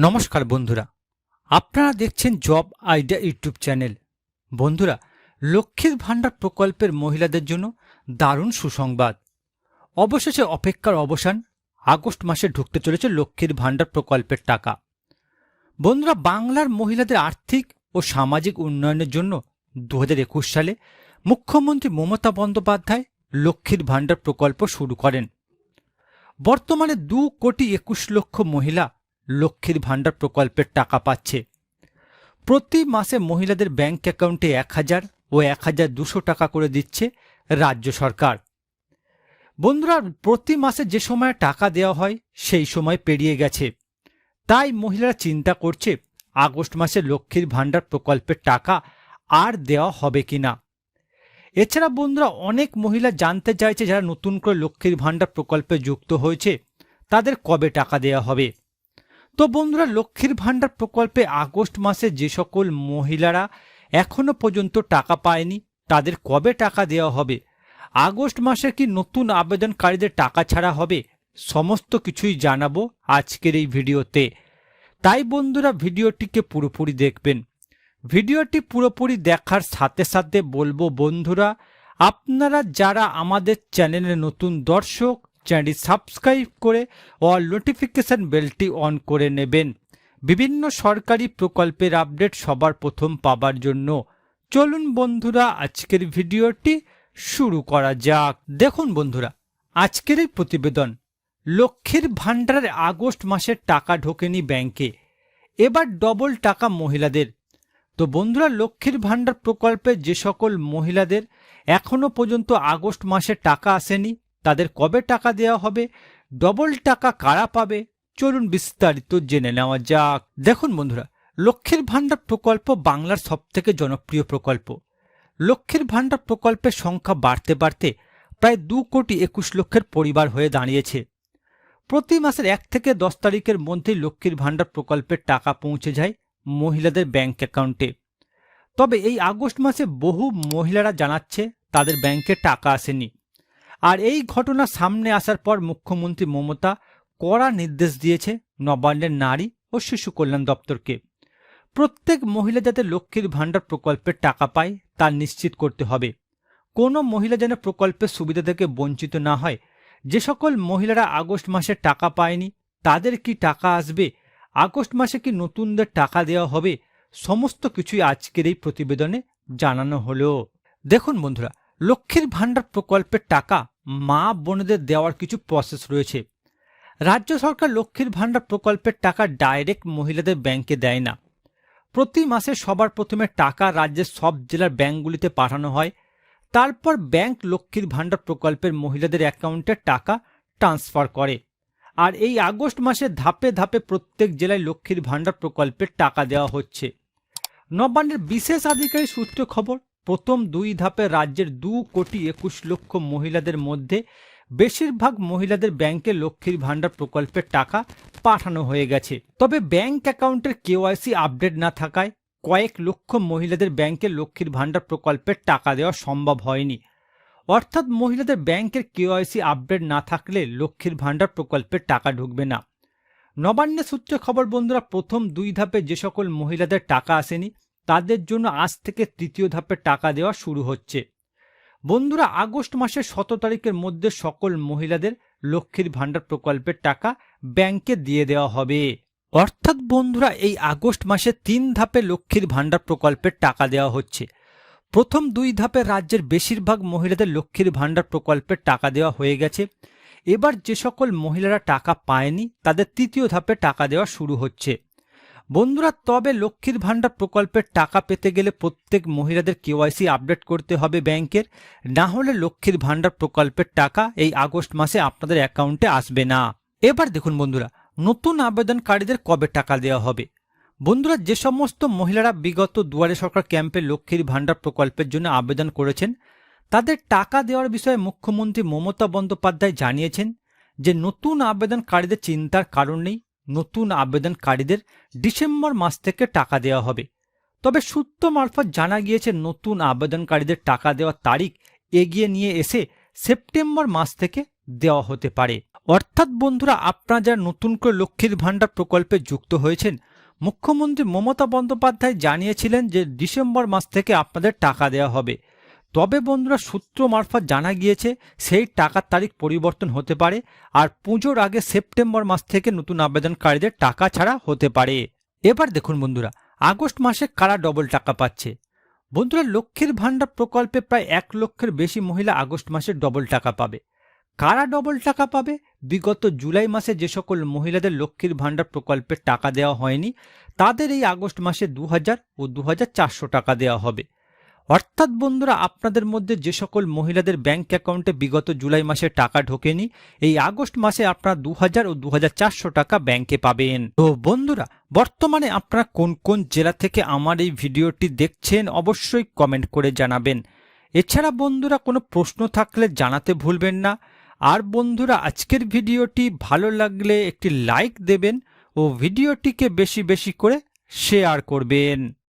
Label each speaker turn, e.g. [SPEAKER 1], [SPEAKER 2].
[SPEAKER 1] নমস্কার বন্ধুরা। আপনারা দেখছেন জব আইডিয়া ইউটিউব চ্যানেল। বন্ধুরা, লক্ষ্মীর ভাণ্ডার প্রকল্পের মহিলাদের জন্য দারুণ সুসংবাদ। অবশেষে অপেক্ষার অবসান, আগস্ট মাসে ঢুকতে চলেছে লক্ষ্মীর ভাণ্ডার প্রকল্পের টাকা। বন্ধুরা, বাংলার মহিলাদের আর্থিক ও সামাজিক উন্নয়নের জন্য দু হাজার একুশ সালে মুখ্যমন্ত্রী মমতা বন্দ্যোপাধ্যায় লক্ষ্মীর ভাণ্ডার প্রকল্প শুরু করেন। বর্তমানে দু কোটি একুশ লক্ষ মহিলা লক্ষ্মীর ভাণ্ডার প্রকল্পের টাকা পাচ্ছে। প্রতি মাসে মহিলাদের ব্যাংক অ্যাকাউন্টে এক হাজার ও এক হাজার দুশো টাকা করে দিচ্ছে রাজ্য সরকার। বন্ধুরা, প্রতি মাসে যে সময় টাকা দেওয়া হয়, সেই সময় পেরিয়ে গেছে। তাই মহিলারা চিন্তা করছে, আগস্ট মাসে লক্ষ্মীর ভাণ্ডার প্রকল্পের টাকা আর দেওয়া হবে কি না এছাড়া বন্ধুরা, অনেক মহিলা জানতে চাইছে, যারা নতুন করে লক্ষ্মীর ভাণ্ডার প্রকল্পে যুক্ত হয়েছে, তাদের কবে টাকা দেওয়া হবে? তো বন্ধুরা, লক্ষ্মীর ভাণ্ডার প্রকল্পে আগস্ট মাসে যে সকল মহিলারা এখনও পর্যন্ত টাকা পায়নি, তাদের কবে টাকা দেওয়া হবে? আগস্ট মাসে কি নতুন আবেদনকারীদের টাকা ছাড়া হবে? সমস্ত কিছুই জানাব আজকের এই ভিডিওতে। তাই বন্ধুরা, ভিডিওটিকে পুরোপুরি দেখবেন। ভিডিওটি পুরোপুরি দেখার সাথে সাথে বলব বন্ধুরা, আপনারা যারা আমাদের চ্যানেলের নতুন দর্শক চ্যানেলটি সাবস্ক্রাইব করে অল নোটিফিকেশন বেলটি অন করে নেবেন। বিভিন্ন সরকারি প্রকল্পের আপডেট সবার প্রথম পাবার জন্য চলুন বন্ধুরা, আজকের ভিডিওটি শুরু করা যাক। দেখুন বন্ধুরা, আজকের প্রতিবেদন, লক্ষ্মীর ভাণ্ডারের আগস্ট মাসের টাকা ঢোকেনি ব্যাংকে, এবার ডবল টাকা মহিলাদের। তো বন্ধুরা, লক্ষ্মীর ভাণ্ডার প্রকল্পে যে সকল মহিলাদের এখনও পর্যন্ত আগস্ট মাসে টাকা আসেনি তাদের কবে টাকা দেওয়া হবে? ডবল টাকা কারা পাবে? চলুন বিস্তারিত জেনে নেওয়া যাক। দেখুন বন্ধুরা, লক্ষ্মীর ভাণ্ডার প্রকল্প বাংলার সবথেকে জনপ্রিয় প্রকল্প। লক্ষ্মীর ভাণ্ডার প্রকল্পের সংখ্যা বাড়তে বাড়তে প্রায় দু কোটি একুশ লক্ষের পরিবার হয়ে দাঁড়িয়েছে। প্রতি মাসের এক থেকে দশ তারিখের মধ্যেই লক্ষ্মীর ভাণ্ডার প্রকল্পের টাকা পৌঁছে যায় মহিলাদের ব্যাংক অ্যাকাউন্টে। তবে এই আগস্ট মাসে বহু মহিলারা জানাচ্ছে তাদের ব্যাংকে টাকা আসেনি। আর এই ঘটনা সামনে আসার পর মুখ্যমন্ত্রী মমতা কড়া নির্দেশ দিয়েছে নবান্নের নারী ও শিশু কল্যাণ দপ্তরকে। প্রত্যেক মহিলা যাতে লক্ষ্মীর ভাণ্ডার প্রকল্পের টাকা পায়, তা নিশ্চিত করতে হবে। কোনো মহিলা যেন প্রকল্পের সুবিধা থেকে বঞ্চিত না হয়। যে সকল মহিলারা আগস্ট মাসে টাকা পায়নি, তাদের কি টাকা আসবে? আগস্ট মাসে কি নতুনদের টাকা দেওয়া হবে? সমস্ত কিছুই আজকের এই প্রতিবেদনে জানানো হলো। দেখুন বন্ধুরা, লক্ষ্মীর ভাণ্ডার প্রকল্পের টাকা মা বোনদের দেওয়ার কিছু প্রসেস রয়েছে। রাজ্য সরকার লক্ষ্মীর ভাণ্ডার প্রকল্পের টাকা ডাইরেক্ট মহিলাদের ব্যাংকে দেয় না। প্রতি মাসে সবার প্রথমে টাকা রাজ্যের সব জেলার ব্যাংকগুলিতে পাঠানো হয়। তারপর ব্যাংক লক্ষ্মীর ভাণ্ডার প্রকল্পের মহিলাদের অ্যাকাউন্টে টাকা ট্রান্সফার করে। আর এই আগস্ট মাসে ধাপে ধাপে প্রত্যেক জেলায় লক্ষ্মীর ভাণ্ডার প্রকল্পের টাকা দেওয়া হচ্ছে। নবান্নের বিশেষ আধিকারিক সূত্র খবর প্রথম দুই ধাপে রাজ্যের দু কোটি একুশ লক্ষ মহিলাদের মধ্যে বেশিরভাগ মহিলাদের ব্যাংকে লক্ষ্মীর ভাণ্ডার প্রকল্পের টাকা পাঠানো হয়ে গেছে। তবে ব্যাংক অ্যাকাউন্টের কেওয়াইসি আপডেট না থাকায় কয়েক লক্ষ মহিলাদের ব্যাংকে লক্ষ্মীর ভাণ্ডার প্রকল্পের টাকা দেওয়া সম্ভব হয়নি। অর্থাৎ মহিলাদের ব্যাংকের কেওয়াইসি আপডেট না থাকলে লক্ষ্মীর ভাণ্ডার প্রকল্পের টাকা ঢুকবে না। নবান্নে সূত্রে খবর, বন্ধুরা, প্রথম দুই ধাপে যে সকল মহিলাদের টাকা আসেনি তাদের জন্য আজ থেকে তৃতীয় ধাপে টাকা দেওয়া শুরু হচ্ছে। বন্ধুরা, আগস্ট মাসের শত তারিখের মধ্যে সকল মহিলাদের লক্ষ্মীর ভাণ্ডার প্রকল্পের টাকা ব্যাংকে দিয়ে দেওয়া হবে। অর্থাৎ বন্ধুরা, এই আগস্ট মাসে তিন ধাপে লক্ষ্মীর ভাণ্ডার প্রকল্পের টাকা দেওয়া হচ্ছে। প্রথম দুই ধাপে রাজ্যের বেশিরভাগ মহিলাদের লক্ষ্মীর ভাণ্ডার প্রকল্পের টাকা দেওয়া হয়ে গেছে। এবার যে সকল মহিলারা টাকা পায়নি, তাদের তৃতীয় ধাপে টাকা দেওয়া শুরু হচ্ছে। বন্ধুরা, তবে লক্ষ্মীর ভাণ্ডার প্রকল্পের টাকা পেতে গেলে প্রত্যেক মহিলাদের কেওয়াইসি আপডেট করতে হবে ব্যাংকের। না হলে লক্ষ্মীর ভাণ্ডার প্রকল্পের টাকা এই আগস্ট মাসে আপনাদের অ্যাকাউন্টে আসবে না। এবার দেখুন বন্ধুরা, নতুন আবেদনকারীদের কবে টাকা দেওয়া হবে? বন্ধুরা, যে সমস্ত মহিলারা বিগত দুয়ারে সরকার ক্যাম্পে লক্ষ্মীর ভাণ্ডার প্রকল্পের জন্য আবেদন করেছেন, তাদের টাকা দেওয়ার বিষয়ে মুখ্যমন্ত্রী মমতা বন্দ্যোপাধ্যায় জানিয়েছেন যে, নতুন আবেদনকারীদের চিন্তার কারণ নেই নতুন আবেদনকারীদের ডিসেম্বর মাস থেকে টাকা দেওয়া হবে। তবে সূত্র মারফত জানা গিয়েছে, নতুন আবেদনকারীদের টাকা দেওয়ার তারিখ এগিয়ে নিয়ে এসে সেপ্টেম্বর মাস থেকে দেওয়া হতে পারে। অর্থাৎ বন্ধুরা, আপনারা যারা নতুন করে লক্ষ্মীর ভাণ্ডার প্রকল্পে যুক্ত হয়েছেন, মুখ্যমন্ত্রী মমতা বন্দ্যোপাধ্যায় জানিয়েছিলেন যে ডিসেম্বর মাস থেকে আপনাদের টাকা দেওয়া হবে। তবে বন্ধুরা সূত্র মারফত জানা গিয়েছে সেই টাকার তারিখ পরিবর্তন হতে পারে আর পুজোর আগে সেপ্টেম্বর মাস থেকে নতুন আবেদনকারীদের টাকা ছাড়া হতে পারে। এবার দেখুন বন্ধুরা, আগস্ট মাসে কারা ডবল টাকা পাচ্ছে? বন্ধুরা, লক্ষ্মীর ভাণ্ডার প্রকল্পে প্রায় এক লক্ষের বেশি মহিলা আগস্ট মাসে ডবল টাকা পাবে। কারা ডবল টাকা পাবে? বিগত জুলাই মাসে যে সকল মহিলাদের লক্ষ্মীর ভাণ্ডার প্রকল্পে টাকা দেওয়া হয়নি, তাদের এই আগস্ট মাসে দু হাজার ও দু হাজার চারশো টাকা দেওয়া হবে। অর্থাৎ বন্ধুরা, আপনাদের মধ্যে যে সকল মহিলাদের ব্যাংক অ্যাকাউন্টে বিগত জুলাই মাসে টাকা ঢোকেনি, এই আগস্ট মাসে আপনারা দু হাজার ও দু হাজার চারশো টাকা ব্যাংকে পাবেন। তো বন্ধুরা, বর্তমানে আপনারা কোন কোন জেলা থেকে আমার এই ভিডিওটি দেখছেন অবশ্যই কমেন্ট করে জানাবেন। এছাড়া বন্ধুরা, কোনো প্রশ্ন থাকলে জানাতে ভুলবেন না। আর বন্ধুরা, আজকের ভিডিওটি ভালো লাগলে একটি লাইক দেবেন ও ভিডিওটিকে বেশি বেশি করে শেয়ার করবেন।